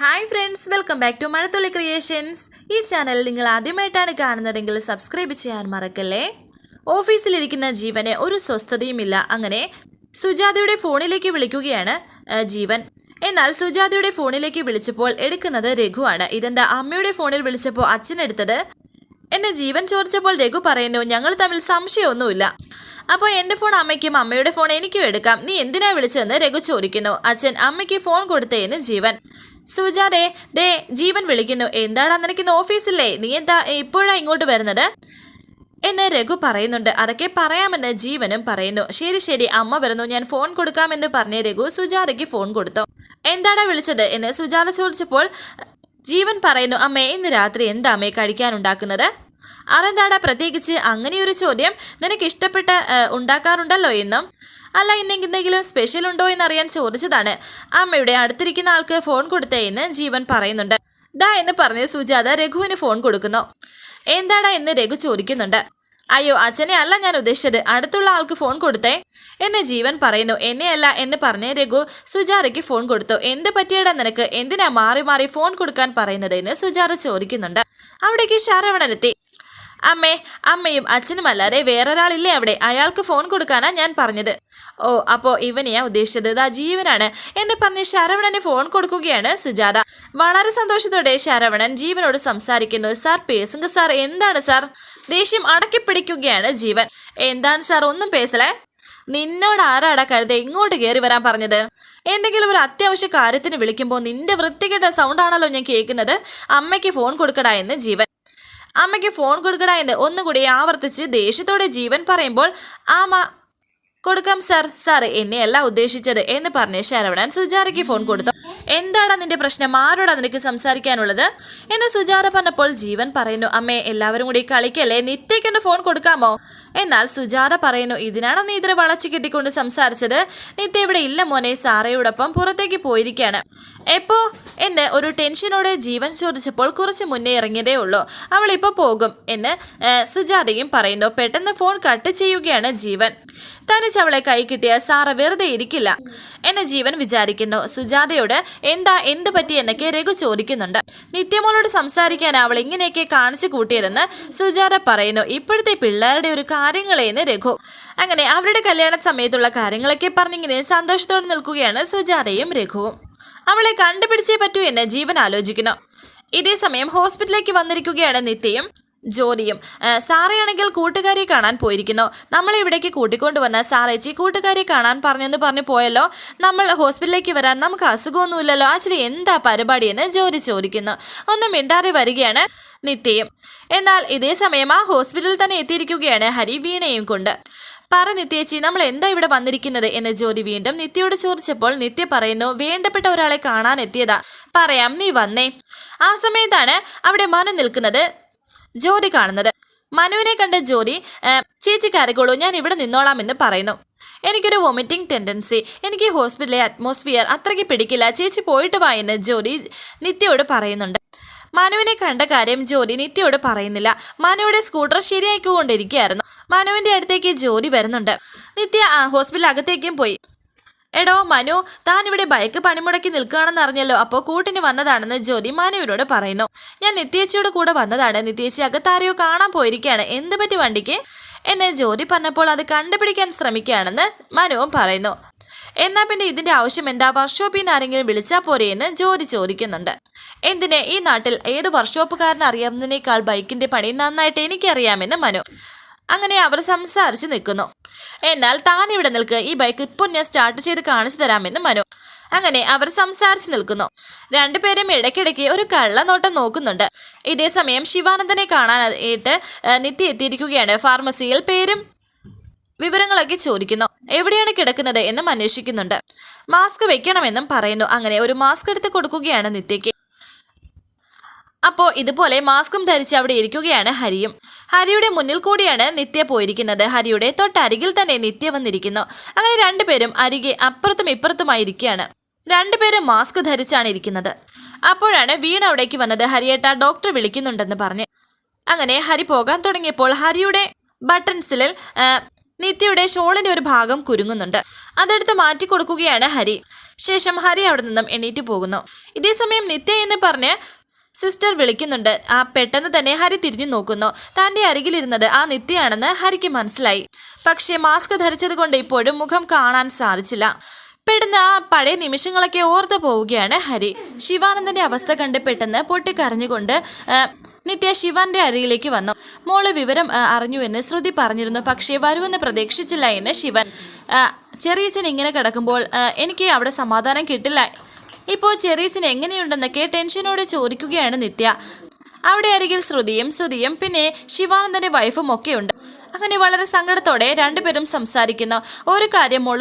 Hi friends welcome back to Mazhathulli creations ഈ channel നിങ്ങൾ ആദ്യമായിട്ടാണ് കാണുന്നതെങ്കിൽ സബ്സ്ക്രൈബ് ചെയ്യാൻ മറക്കല്ലേ? ഓഫീസിലിരിക്കുന്ന ജീവന് ഒരു സ്വസ്ഥതയുമില്ല. അങ്ങനെ സുജാതയുടെ ഫോണിലേക്ക് വിളിക്കുകയാണ് ജീവൻ. എന്നാൽ സുജാതയുടെ ഫോണിലേക്ക് വിളിച്ചപ്പോൾ എടുക്കുന്നത് രഘുവാണ് ഇതെന്താ അമ്മയുടെ ഫോണിൽ വിളിച്ചപ്പോൾ അച്ഛൻ എടുത്തത്? എന്നെ ജീവൻ ചോദിച്ചപ്പോൾ രഘു പറയുന്നു ഞങ്ങൾ തമ്മിൽ സംശയമൊന്നുമില്ല. അപ്പോൾ എന്റെ ഫോൺ അമ്മയ്ക്കും അമ്മയുടെ ഫോൺ എനിക്കും എടുക്കാം. നീ എന്തിനാ വിളിച്ചതെന്ന് രഘു ചോദിക്കുന്നു. അച്ഛൻ അമ്മയ്ക്ക് ഫോൺ കൊടുത്തേന്ന് ജീവൻ. സുജാതെ ദേ ജീവൻ വിളിക്കുന്നു. എന്താടാ നിനക്കിന്ന് ഓഫീസില്ലേ? നീ എന്താ ഇപ്പോഴാ ഇങ്ങോട്ട് വരുന്നത്? എന്ന് രഘു പറയുന്നുണ്ട്. അതൊക്കെ പറയാമെന്ന് ജീവനും പറയുന്നു. ശരി ശരി അമ്മ വരുന്നു. ഞാൻ ഫോൺ കൊടുക്കാമെന്ന് പറഞ്ഞ രഘു സുജാതയ്ക്ക് ഫോൺ കൊടുത്തു. എന്താടാ വിളിച്ചത് എന്ന് സുജാത ചോദിച്ചപ്പോൾ ജീവൻ പറയുന്നു അമ്മേ ഇന്ന് രാത്രി എന്താ അമ്മേ കഴിക്കാനുണ്ടാക്കുന്നത്? അതെന്താടാ പ്രത്യേകിച്ച് അങ്ങനെയൊരു ചോദ്യം നിനക്ക് ഇഷ്ടപ്പെട്ട് ഉണ്ടാക്കാറുണ്ടല്ലോ എന്നും? അല്ല ഇന്നെന്തെങ്കിലും സ്പെഷ്യൽ ഉണ്ടോ എന്നറിയാൻ ചോദിച്ചതാണ്. അമ്മയുടെ അടുത്തിരിക്കുന്ന ആൾക്ക് ഫോൺ കൊടുത്തേ എന്ന് ജീവൻ പറയുന്നുണ്ട്. ഡാ എന്ന് പറഞ്ഞ് സുജാത രഘുവിന് ഫോൺ കൊടുക്കുന്നു. എന്താടാ എന്ന് രഘു ചോദിക്കുന്നുണ്ട്. അയ്യോ അച്ഛനെ അല്ല ഞാൻ ഉദ്ദേശിച്ചത്. അടുത്തുള്ള ആൾക്ക് ഫോൺ കൊടുത്തേ എന്നെ ജീവൻ പറയുന്നു. എന്നെയല്ല എന്ന് പറഞ്ഞ രഘു സുജാതയ്ക്ക് ഫോൺ കൊടുത്തു. എന്ത് പറ്റിയടാ നിനക്ക്? എന്തിനാ മാറി മാറി ഫോൺ കൊടുക്കാൻ പറയുന്നത്? എന്ന് സുജാത ചോദിക്കുന്നുണ്ട്. അവിടേക്ക് ശരവണനെത്തി അമ്മേ അമ്മയും അച്ഛനും അല്ലാതെ വേറൊരാളില്ലേ അവിടെ? അയാൾക്ക് ഫോൺ കൊടുക്കാനാ ഞാൻ പറഞ്ഞത്. ഓ അപ്പോ ഇവനെയാ ഉദ്ദേശിച്ചത്? ഇതാ ജീവനാണ്. എന്ന് പറഞ്ഞ് ശരവണന് ഫോൺ കൊടുക്കുകയാണ് സുജാത. വളരെ സന്തോഷത്തോടെ ശരവണൻ ജീവനോട് സംസാരിക്കുന്നു. സാർ പേസുങ്ക സാർ. എന്താണ് സാർ? ദേഷ്യം അടക്കി പിടിക്കുകയാണ് ജീവൻ. എന്താണ് സാർ? ഒന്നും പേസലേ നിന്നോട് ആരാടാ കഴുത ഇങ്ങോട്ട് കയറി വരാൻ പറഞ്ഞത്. എന്തെങ്കിലും ഒരു അത്യാവശ്യ കാര്യത്തിന് വിളിക്കുമ്പോൾ നിന്റെ വൃത്തികെട്ട സൗണ്ടാണല്ലോ ഞാൻ കേൾക്കുന്നത്. അമ്മയ്ക്ക് ഫോൺ കൊടുക്കടാ എന്ന് ജീവൻ അമ്മയ്ക്ക് ഫോൺ കൊടുക്കടാ എന്ന് ഒന്നുകൂടി ആവർത്തിച്ച് ദേഷ്യത്തോടെ ജീവൻ പറയുമ്പോൾ ആമ കൊടുക്കാം സർ സാർ എന്നെയല്ല ഉദ്ദേശിച്ചത് എന്ന് പറഞ്ഞ് ശരവണൻ സുജാരയ്ക്ക് ഫോൺ കൊടുത്തു. എന്താണ് നിന്റെ പ്രശ്നം? ആരോടാ നിനക്ക് സംസാരിക്കാനുള്ളത്? എന്നെ സുജാത പറഞ്ഞപ്പോൾ ജീവൻ പറയുന്നു അമ്മേ എല്ലാവരും കൂടി കളിക്കല്ലേ? നിത്യയ്ക്കൊന്ന് ഫോൺ കൊടുക്കാമോ? എന്നാൽ സുജാത പറയുന്നു ഇതിനാണോ നീ ഇതിനെ വളച്ചു കെട്ടിക്കൊണ്ട് സംസാരിച്ചത്? നിത്യ ഇവിടെ ഇല്ല മോനെ സാറയോടൊപ്പം പുറത്തേക്ക് പോയിരിക്കുകയാണ് എപ്പോ? എന്ന് ഒരു ടെൻഷനോടെ ജീവൻ ചോദിച്ചപ്പോൾ കുറച്ച് മുന്നേ ഇറങ്ങിയതേ ഉള്ളൂ. അവൾ ഇപ്പോൾ പോകും എന്ന് സുജാതയും പറയുന്നു പെട്ടെന്ന് ഫോൺ കട്ട് ചെയ്യുകയാണ് ജീവൻ. തനിച്ച് അവളെ കൈ കിട്ടിയ സാറ വെറുതെ ഇരിക്കില്ല. എന്നെ ജീവൻ വിചാരിക്കുന്നു. സുജാതയോട് എന്താ എന്ത് പറ്റി എന്നൊക്കെ രഘു ചോദിക്കുന്നുണ്ട്. നിത്യമോളോട് സംസാരിക്കാൻ അവൾ ഇങ്ങനെയൊക്കെ കാണിച്ചു കൂട്ടിയതെന്ന് സുജാത പറയുന്നു. ഇപ്പോഴത്തെ പിള്ളേരുടെ ഒരു കാര്യങ്ങളേന്ന് രഘു. അങ്ങനെ അവരുടെ കല്യാണ സമയത്തുള്ള കാര്യങ്ങളൊക്കെ പറഞ്ഞിങ്ങനെ സന്തോഷത്തോടെ നിൽക്കുകയാണ് സുജാതയും രഘുവും. അവളെ കണ്ടുപിടിച്ചേ പറ്റൂ എന്ന് ജീവൻ ആലോചിക്കുന്നു. ഇതേ സമയം ഹോസ്പിറ്റലിലേക്ക് വന്നിരിക്കുകയാണ് നിത്യയും. ജോലിയും. സാറയാണെങ്കിൽ കൂട്ടുകാരെ കാണാൻ പോയിരിക്കുന്നു. നമ്മളെ ഇവിടേക്ക് കൂട്ടിക്കൊണ്ടുവന്ന സാറേച്ചി കൂട്ടുകാരെ കാണാൻ പറഞ്ഞെന്ന് പറഞ്ഞു പോയല്ലോ. നമ്മൾ ഹോസ്പിറ്റലിലേക്ക് വരാൻ നമുക്ക് അസുഖമൊന്നുമില്ലല്ലോ. ആക്ച്വലി എന്താ പരിപാടിയെന്ന് ജോലി ചോദിക്കുന്നു. ഒന്നും മിണ്ടാതെ വരികയാണ് നിത്യയും. എന്നാൽ ഇതേ സമയം ആ ഹോസ്പിറ്റലിൽ തന്നെ എത്തിയിരിക്കുകയാണ് ഹരി വീണയും കൊണ്ട്. പറ നിത്യേച്ചി നമ്മൾ എന്താ ഇവിടെ വന്നിരിക്കുന്നത്? എന്ന് ജോലി വീണ്ടും നിത്യയോട് ചോദിച്ചപ്പോൾ നിത്യ പറയുന്നു വേണ്ടപ്പെട്ട ഒരാളെ കാണാൻ എത്തിയതാ. പറയാം നീ വന്നേ. ആ സമയത്താണ് അവിടെ മനം നിൽക്കുന്നത് ജോലി കാണുന്നത്. മനുവിനെ കണ്ട ജോലി ചേച്ചി കരകോളൂ ഞാൻ ഇവിടെ നിന്നോളാം എന്ന് പറയുന്നു. എനിക്കൊരു വൊമിറ്റിംഗ് ടെൻഡൻസി എനിക്ക് ഹോസ്പിറ്റലിലെ അറ്റ്മോസ്ഫിയർ അത്രയ്ക്ക് പിടിക്കില്ല. ചേച്ചി പോയിട്ട് വാ എന്ന് ജോലി നിത്യയോട് പറയുന്നുണ്ട്. മനുവിനെ കണ്ട കാര്യം ജോലി നിത്യയോട് പറയുന്നില്ല. മനുവിടെ സ്കൂട്ടർ ശരിയാക്കിക്കൊണ്ടിരിക്കുകയായിരുന്നു മനുവിന്റെ അടുത്തേക്ക് ജോലി വരുന്നുണ്ട്. നിത്യ ഹോസ്പിറ്റൽ അകത്തേക്കും പോയി. എടോ മനു താൻ ഇവിടെ ബൈക്ക് പണിമുടക്കി നിൽക്കുകയാണെന്ന് അറിഞ്ഞല്ലോ. അപ്പോൾ കൂട്ടിന് വന്നതാണെന്ന് ജോലി മനുവിനോട് പറയുന്നു. ഞാൻ നിത്യേച്ചിയോട് കൂടെ വന്നതാണ്. നിത്യേച്ചി അകത്താരെയോ കാണാൻ പോയിരിക്കുകയാണ്. എന്ത് പറ്റി വണ്ടിക്ക്? എന്നെ ജോലി പറഞ്ഞപ്പോൾ അത് കണ്ടുപിടിക്കാൻ ശ്രമിക്കുകയാണെന്ന് മനുവും പറയുന്നു. എന്നാൽ പിന്നെ ഇതിന്റെ ആവശ്യം എന്താ? വർക്ക്ഷോപ്പിൽ നിന്ന് ആരെങ്കിലും വിളിച്ചാൽ പോരെ എന്ന് ജോലി ചോദിക്കുന്നുണ്ട്. എന്തിന്? ഈ നാട്ടിൽ ഏത് വർക്ക്ഷോപ്പുകാരൻ അറിയാവുന്നതിനേക്കാൾ ബൈക്കിന്റെ പണി നന്നായിട്ട് എനിക്കറിയാമെന്ന് മനു. അങ്ങനെ അവർ സംസാരിച്ച് നിൽക്കുന്നു. എന്നാൽ താൻ ഇവിടെ നിൽക്ക്. ഈ ബൈക്ക് ഇപ്പോൾ ഞാൻ സ്റ്റാർട്ട് ചെയ്ത് കാണിച്ചു തരാമെന്ന് മനു. അങ്ങനെ അവർ സംസാരിച്ചു നിൽക്കുന്നു. രണ്ടുപേരും ഇടയ്ക്കിടയ്ക്ക് ഒരു കള്ളനോട്ടം നോക്കുന്നുണ്ട്. ഇതേസമയം ശിവാനന്ദനെ കാണാനായിട്ട് നിത്യ എത്തിയിരിക്കുകയാണ്. ഫാർമസിയിൽ പേരും വിവരങ്ങളൊക്കെ ചോദിക്കുന്നു. എവിടെയാണ് കിടക്കുന്നത് എന്നും അന്വേഷിക്കുന്നുണ്ട്. മാസ്ക് വെക്കണമെന്നും പറയുന്നു. അങ്ങനെ ഒരു മാസ്ക് എടുത്ത് കൊടുക്കുകയാണ് നിത്യയ്ക്ക്. അപ്പോൾ ഇതുപോലെ മാസ്കും ധരിച്ച് അവിടെ ഇരിക്കുകയാണ് ഹരിയും. ഹരിയുടെ മുന്നിൽ കൂടിയാണ് നിത്യ പോയിരിക്കുന്നത്. ഹരിയുടെ തൊട്ടരികിൽ തന്നെ നിത്യ വന്നിരിക്കുന്നു. അങ്ങനെ രണ്ടുപേരും അരികെ അപ്പുറത്തും ഇപ്പുറത്തുമായി ഇരിക്കുകയാണ്. രണ്ടുപേരും മാസ്ക് ധരിച്ചാണ് ഇരിക്കുന്നത്. അപ്പോഴാണ് വീണ അവിടേക്ക് വന്നത്. ഹരിയേട്ട ഡോക്ടർ വിളിക്കുന്നുണ്ടെന്ന് പറഞ്ഞ്. അങ്ങനെ ഹരി പോകാൻ തുടങ്ങിയപ്പോൾ ഹരിയുടെ ബട്ടൺസിൽ നിത്യയുടെ ഷോളിന്റെ ഒരു ഭാഗം കുരുങ്ങുന്നുണ്ട്. അതെടുത്ത് മാറ്റി കൊടുക്കുകയാണ് ഹരി. ശേഷം ഹരി അവിടെ നിന്നും എണീറ്റ് പോകുന്നു. ഇതേസമയം നിത്യ എന്ന് പറഞ്ഞ് സിസ്റ്റർ വിളിക്കുന്നുണ്ട്. ആ പെട്ടെന്ന് തന്നെ ഹരി തിരിഞ്ഞു നോക്കുന്നു. തന്റെ അരികിലിരുന്നത് ആ നിത്യയാണെന്ന് ഹരിക്ക് മനസ്സിലായി. പക്ഷേ മാസ്ക് ധരിച്ചത് കൊണ്ട് ഇപ്പോഴും മുഖം കാണാൻ സാധിച്ചില്ല. പെട്ടെന്ന് ആ പഴയ നിമിഷങ്ങളൊക്കെ ഓർത്തു പോവുകയാണ് ഹരി. ശിവാനന്ദന്റെ അവസ്ഥ കണ്ട് പെട്ടെന്ന് പൊട്ടിക്കരഞ്ഞുകൊണ്ട് നിത്യ ശിവന്റെ അരികിലേക്ക് വന്നു. മോൾ വിവരം അറിഞ്ഞു എന്ന് ശ്രുതി പറഞ്ഞിരുന്നു. പക്ഷേ വരുമെന്ന് പ്രതീക്ഷിച്ചില്ല എന്ന് ശിവൻ ചെറിയച്ഛൻ ഇങ്ങനെ കിടക്കുമ്പോൾ എനിക്ക് അവിടെ സമാധാനം കിട്ടില്ല ഇപ്പോൾ ചെറിയച്ഛൻ എങ്ങനെയുണ്ടെന്നൊക്കെ ടെൻഷനോടെ ചോദിക്കുകയാണ് നിത്യ. അവിടെ അരികിൽ ശ്രുതിയും ശ്രുതിയും പിന്നെ ശിവാനന്ദന്റെ വൈഫും ഒക്കെയുണ്ട് അങ്ങനെ വളരെ സങ്കടത്തോടെ രണ്ടുപേരും സംസാരിക്കുന്നു. ഒരു കാര്യം മോൾ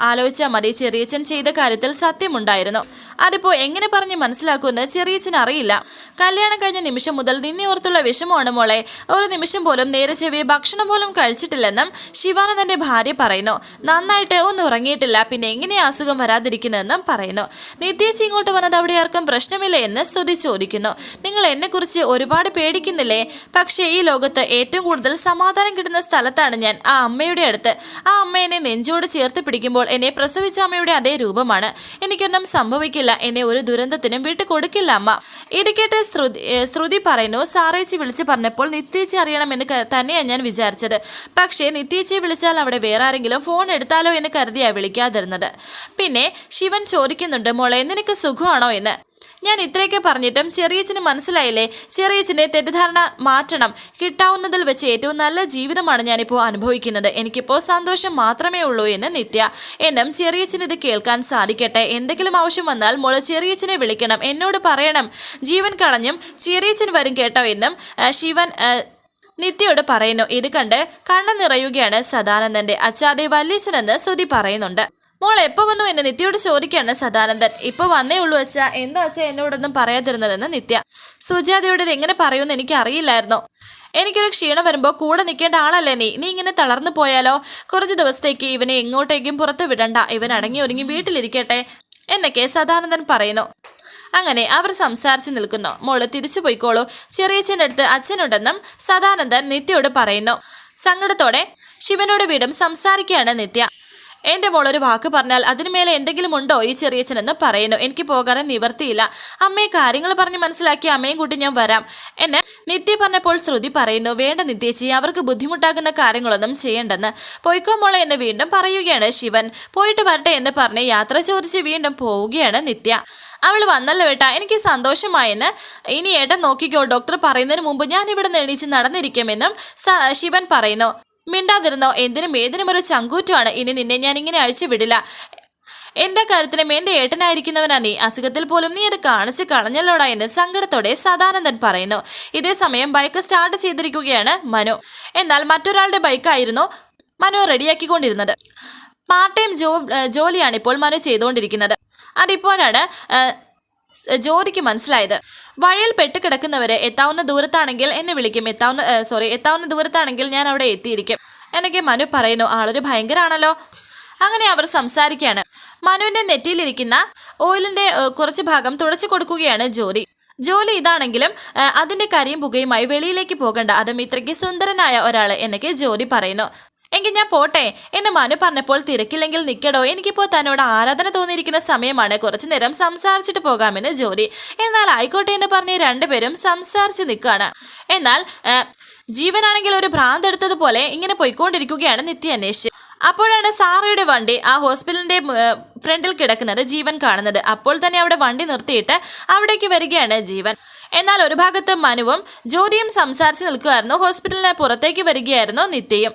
ആലോചിച്ചാൽ മതി. ചെറിയച്ഛൻ ചെയ്ത കാര്യത്തിൽ സത്യമുണ്ടായിരുന്നു. അതിപ്പോ എങ്ങനെ പറഞ്ഞ് മനസ്സിലാക്കുമെന്ന് ചെറിയച്ഛൻ അറിയില്ല. കല്യാണം കഴിഞ്ഞ നിമിഷം മുതൽ നിന്നെ ഓർത്തുള്ള വിഷമമാണ് മോളെ. ഒരു നിമിഷം പോലും നേരെ ചെവി ഭക്ഷണം പോലും കഴിച്ചിട്ടില്ലെന്നും ശിവാനന്ദന്റെ ഭാര്യ പറയുന്നു. നന്നായിട്ട് ഒന്നും ഉറങ്ങിയിട്ടില്ല. പിന്നെ എങ്ങനെ അസുഖം വരാതിരിക്കുന്നതെന്നും പറയുന്നു. നിത്യേച്ചി ഇങ്ങോട്ട് വന്നത് അവിടെ ആർക്കും പ്രശ്നമില്ല എന്ന് സ്തുതി ചോദിക്കുന്നു. നിങ്ങൾ എന്നെക്കുറിച്ച് ഒരുപാട് പേടിക്കുന്നില്ലേ? പക്ഷേ ഈ ലോകത്ത് ഏറ്റവും കൂടുതൽ സമാധാനം കിട്ടുന്ന സ്ഥലത്താണ് ഞാൻ ആ അമ്മയുടെ അടുത്ത്. ആ അമ്മ എന്നെ നെഞ്ചോട് ചേർത്ത് പിടിക്കുമ്പോൾ എന്നെ പ്രസവിച്ച അമ്മയുടെ അതേ രൂപമാണ്. എനിക്കൊന്നും സംഭവിക്കില്ല. എന്നെ ഒരു ദുരന്തത്തിനും വിട്ടു കൊടുക്കില്ല അമ്മ ഇടയ്ക്കേട്ട് ശ്രുതി ശ്രുതി പറയുന്നു സാറേച്ചി വിളിച്ച് പറഞ്ഞപ്പോൾ നിത്യേച്ചി അറിയണമെന്ന് തന്നെയാണ് ഞാൻ വിചാരിച്ചത്. പക്ഷേ നിത്യേച്ചിയെ വിളിച്ചാൽ അവിടെ വേറെ ആരെങ്കിലും ഫോൺ എടുത്താലോ എന്ന് കരുതിയാണ് വിളിക്കാതിരുന്നത്. പിന്നെ ശിവൻ ചോദിക്കുന്നുണ്ട് മോളെ നിനക്ക് സുഖമാണോ? എന്ന്. ഞാൻ ഇത്രയൊക്കെ പറഞ്ഞിട്ടും ചെറിയച്ഛന് മനസ്സിലായില്ലേ? ചെറിയച്ഛന്റെ തെറ്റിദ്ധാരണ മാറ്റണം. കിട്ടാവുന്നതിൽ വെച്ച് ഏറ്റവും നല്ല ജീവിതമാണ് ഞാനിപ്പോൾ അനുഭവിക്കുന്നത്. എനിക്കിപ്പോൾ സന്തോഷം മാത്രമേ ഉള്ളൂ എന്ന് നിത്യ. എന്നും ചെറിയച്ഛന് ഇത് കേൾക്കാൻ സാധിക്കട്ടെ. എന്തെങ്കിലും ആവശ്യം വന്നാൽ മോൾ ചെറിയച്ഛനെ വിളിക്കണം. എന്നോട് പറയണം. ജീവൻ കളഞ്ഞും ചെറിയച്ഛൻ വരും കേട്ടോ എന്നും ശിവൻ നിത്യയോട് പറയുന്നു. ഇത് കണ്ട് കണ്ണു നിറയുകയാണ് സദാനന്ദന്റെ അച്ചാതെ വല്യച്ഛനെന്ന് ശ്രുതി പറയുന്നുണ്ട്. മോൾ എപ്പോൾ വന്നു എന്ന് നിത്യയോട് ചോദിക്കുകയാണ് സദാനന്ദൻ. ഇപ്പൊ വന്നേ ഉള്ളൂ അച്ഛാ. എന്താ വെച്ചാൽ എന്നോടൊന്നും പറയാതിരുന്നതെന്ന് നിത്യ. സുജാതയോട് ഇത് എങ്ങനെ പറയുമെന്ന് എനിക്ക് അറിയില്ലായിരുന്നു. എനിക്കൊരു ക്ഷീണം വരുമ്പോൾ കൂടെ നിൽക്കേണ്ട ആളല്ലേ നീ? നീ ഇങ്ങനെ തളർന്നു പോയാലോ? കുറച്ച് ദിവസത്തേക്ക് ഇവനെ എങ്ങോട്ടേക്കും പുറത്ത് വിടണ്ട. ഇവൻ അടങ്ങി ഒരുങ്ങി വീട്ടിലിരിക്കട്ടെ എന്നൊക്കെ സദാനന്ദൻ പറയുന്നു. അങ്ങനെ അവർ സംസാരിച്ചു നിൽക്കുന്നു. മോൾ തിരിച്ചു പോയിക്കോളൂ. ചെറിയച്ഛന്റെ അടുത്ത് അച്ഛനുണ്ടെന്നും സദാനന്ദൻ നിത്യയോട് പറയുന്നു. സങ്കടത്തോടെ ശിവനോട് വീടും സംസാരിക്കുകയാണ് നിത്യ. എന്റെ മോൾ ഒരു വാക്ക് പറഞ്ഞാൽ അതിനു മേലെ എന്തെങ്കിലും ഉണ്ടോ ഈ ചെറിയച്ഛനെന്ന് പറയുന്നു. എനിക്ക് പോകാൻ നിവർത്തിയില്ല. അമ്മയെ കാര്യങ്ങൾ പറഞ്ഞ് മനസ്സിലാക്കി അമ്മയും കൂട്ടി ഞാൻ വരാം. എന്നെ നിത്യ പറഞ്ഞപ്പോൾ ശ്രുതി പറയുന്നു വേണ്ട നിത്യേച്ചി അവർക്ക് ബുദ്ധിമുട്ടാകുന്ന കാര്യങ്ങളൊന്നും ചെയ്യണ്ടെന്ന്. പോയിക്കോ മോളെ എന്ന് വീണ്ടും പറയുകയാണ് ശിവൻ. പോയിട്ട് വരട്ടെ എന്ന് പറഞ്ഞ് യാത്ര ചോദിച്ച് വീണ്ടും പോവുകയാണ് നിത്യ. അവൾ വന്നല്ലോ ഏട്ടാ എനിക്ക് സന്തോഷമായെന്ന്. ഇനി ഏട്ടൻ നോക്കിക്കോ ഡോക്ടർ പറയുന്നതിന് മുമ്പ് ഞാൻ ഇവിടെ നിന്ന് എണീച്ച് നടന്നിരിക്കുമെന്നും ശിവൻ പറയുന്നു. മിണ്ടാതിരുന്നോ? എന്തിനും ഏതിനും ഒരു ചങ്കൂറ്റമാണ്. ഇനി നിന്നെ ഞാൻ ഇങ്ങനെ അഴിച്ചു വിടില്ല എന്റെ കാര്യത്തിലും എന്റെ ഏട്ടനായിരിക്കുന്നവനാ നീ. അസുഖത്തിൽ പോലും നീ അത് കാണിച്ച് കളഞ്ഞല്ലോടാ എന്ന് സങ്കടത്തോടെ സദാനന്ദൻ പറയുന്നു. ഇതേ സമയം ബൈക്ക് സ്റ്റാർട്ട് ചെയ്തിരിക്കുകയാണ് മനു. എന്നാൽ മറ്റൊരാളുടെ ബൈക്കായിരുന്നു മനു റെഡിയാക്കിക്കൊണ്ടിരുന്നത്. പാർട്ട് ടൈം ജോ ജോലിയാണ് ഇപ്പോൾ മനു ചെയ്തുകൊണ്ടിരിക്കുന്നത്. അതിപ്പോഴാണ് ജോലിക്ക് മനസ്സിലായത്. വഴിയിൽ പെട്ടുകിടക്കുന്നവരെ എത്താവുന്ന ദൂരത്താണെങ്കിൽ എന്നെ വിളിക്കും. എത്താവുന്ന സോറി എത്താവുന്ന ദൂരത്താണെങ്കിൽ ഞാൻ അവിടെ എത്തിയിരിക്കും. എനിക്ക് മനു പറയുന്നു. ആളൊരു ഭയങ്കരാണല്ലോ. അങ്ങനെ അവർ സംസാരിക്കുകയാണ്. മനുവിന്റെ നെറ്റിയിലിരിക്കുന്ന ഓയിലിന്റെ കുറച്ച് ഭാഗം തുടച്ചു കൊടുക്കുകയാണ് ജോലി. ജോലി ഇതാണെങ്കിലും അതിന്റെ കരിയും പുകയുമായി വെളിയിലേക്ക് പോകണ്ട. അതും ഇത്രയ്ക്ക് സുന്ദരനായ ഒരാൾ എന്നൊക്കെ ജോലി പറയുന്നു. എങ്കിൽ ഞാൻ പോട്ടെ. എന്ന് മനു പറഞ്ഞപ്പോൾ തിരക്കില്ലെങ്കിൽ നിൽക്കടോ എനിക്കിപ്പോൾ തന്നോട് ആരാധന തോന്നിയിരിക്കുന്ന സമയമാണ്. കുറച്ചു നേരം സംസാരിച്ചിട്ട് പോകാമെന്ന് ജോലി. എന്നാൽ ആയിക്കോട്ടെ എന്ന് പറഞ്ഞ് രണ്ടുപേരും സംസാരിച്ച് നിൽക്കുകയാണ്. എന്നാൽ ജീവനാണെങ്കിൽ ഒരു ഭ്രാന്ത് എടുത്തതുപോലെ ഇങ്ങനെ പോയിക്കൊണ്ടിരിക്കുകയാണ് നിത്യ അന്വേഷിച്ച്. അപ്പോഴാണ് സാറയുടെ വണ്ടി ആ ഹോസ്പിറ്റലിന്റെ ഏ, ഫ്രണ്ടിൽ കിടക്കുന്നത് ജീവൻ കാണുന്നത്. അപ്പോൾ തന്നെ അവിടെ വണ്ടി നിർത്തിയിട്ട് അവിടേക്ക് വരികയാണ് ജീവൻ. എന്നാൽ ഒരു ഭാഗത്ത് മനുവും ജോലിയും സംസാരിച്ച് നിൽക്കുമായിരുന്നു ഹോസ്പിറ്റലിന് പുറത്തേക്ക് വരികയായിരുന്നു നിത്യയും.